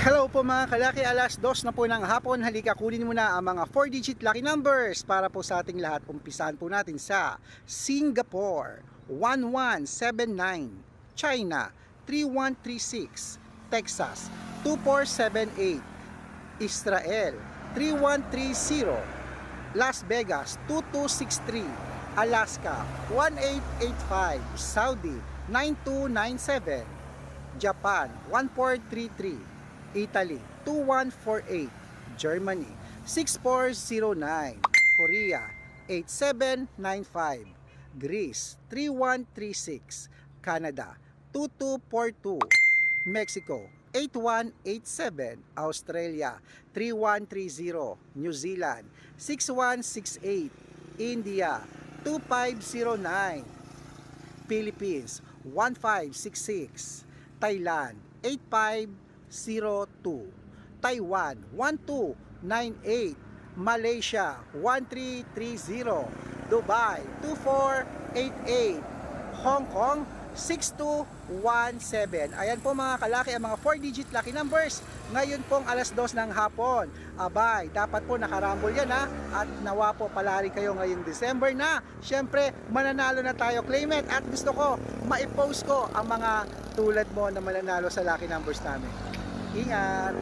Hello po mga kalaki, alas dos na po ng hapon. Halika kunin mo na ang mga 4-digit lucky numbers para po sa ating lahat. Umpisahan po natin sa Singapore 1179, China 3136, Texas 2478, Israel 3130, Las Vegas 2263, Alaska 1885, Saudi 9297, Japan 1433, Italy 2148, Germany 6409, Korea 8795, Greece 3136, Canada 2242, Mexico 8187, Australia 3130, New Zealand 6168, India 2509, Philippines 1566, Thailand 8502, Taiwan 1298, Malaysia 1330, Dubai 2488, Hong Kong 6217. Ayan po mga kalaki ang mga 4-digit lucky numbers. Ngayon pong alas 2 ng hapon. Abay, dapat po nakarambol yan ha. At nawa po palari kayo ngayong December na. Siyempre, mananalo na tayo claim it. At gusto ko, maipost ko ang mga tulad mo na mananalo sa lucky numbers namin. Ingat!